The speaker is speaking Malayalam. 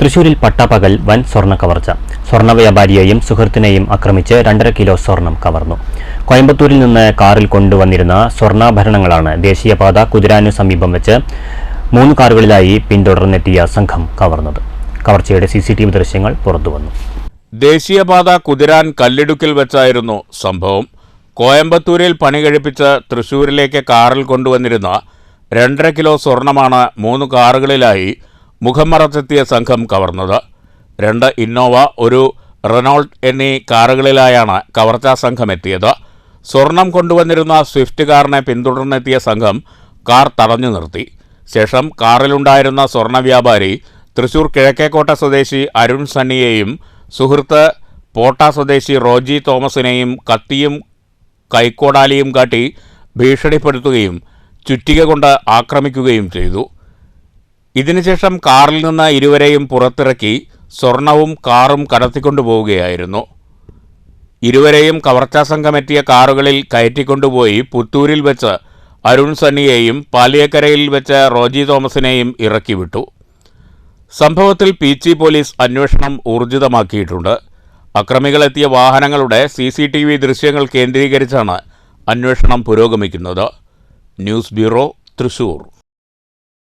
തൃശൂരിൽ പട്ടാപ്പകൽ വൻ സ്വർണ കവർച്ച. സ്വർണ വ്യാപാരിയെയും സുഹൃത്തിനെയും ആക്രമിച്ച് രണ്ടര കിലോ സ്വർണം കവർന്നു. കോയമ്പത്തൂരിൽ നിന്ന് കാറിൽ കൊണ്ടുവന്നിരുന്ന സ്വർണാഭരണങ്ങളാണ് ദേശീയപാത കുതിരാനു സമീപം വെച്ച് മൂന്ന് കാറുകളിലായി പിന്തുടർന്നെത്തിയ സംഘം കവർന്നത്. കവർച്ചയുടെ സി സി ടി വി ദൃശ്യങ്ങൾ പുറത്തുവന്നു. ദേശീയപാത കുതിരാൻ കല്ലിടുക്കിൽ വെച്ചായിരുന്നു സംഭവം. കോയമ്പത്തൂരിൽ പണി കഴിപ്പിച്ച് തൃശൂരിലേക്ക് കാറിൽ കൊണ്ടുവന്നിരുന്ന രണ്ടര കിലോ സ്വർണമാണ് മൂന്ന് കാറുകളിലായി മുഖം മറച്ചെത്തിയ സംഘം കവർന്നത്. രണ്ട് ഇന്നോവ ഒരു റെനോൾട്ട് എന്നീ കാറുകളിലായാണ് കവർച്ചാ സംഘം എത്തിയത്. സ്വർണം കൊണ്ടുവന്നിരുന്ന സ്വിഫ്റ്റ് കാറിനെ പിന്തുടർന്നെത്തിയ സംഘം കാർ തടഞ്ഞു നിർത്തി. ശേഷം കാറിലുണ്ടായിരുന്ന സ്വർണ വ്യാപാരി തൃശൂർ കിഴക്കേക്കോട്ട സ്വദേശി അരുൺ സണ്ണിയെയും സുഹൃത്ത് പോട്ട സ്വദേശി റോജി തോമസിനെയും കത്തിയും കൈക്കോടാലിയും കാട്ടി ഭീഷണിപ്പെടുത്തുകയും ചുറ്റിക കൊണ്ട് ആക്രമിക്കുകയും ചെയ്തു. ഇതിനുശേഷം കാറിൽ നിന്ന് ഇരുവരെയും പുറത്തിറക്കി സ്വർണവും കാറും കടത്തിക്കൊണ്ടുപോവുകയായിരുന്നു. ഇരുവരെയും കവർച്ചാ സംഘമെത്തിയ കാറുകളിൽ കയറ്റിക്കൊണ്ടുപോയി പുത്തൂരിൽ വെച്ച് അരുൺ സണ്ണിയെയും പാലിയക്കരയിൽ വെച്ച് റോജി തോമസിനെയും ഇറക്കിവിട്ടു. സംഭവത്തിൽ പീച്ചി പോലീസ് അന്വേഷണം ഊർജിതമാക്കിയിട്ടുണ്ട്. അക്രമികളെത്തിയ വാഹനങ്ങളുടെ സി സി ടി വി ദൃശ്യങ്ങൾ കേന്ദ്രീകരിച്ചാണ് അന്വേഷണം പുരോഗമിക്കുന്നത്. News bureau Thrissur.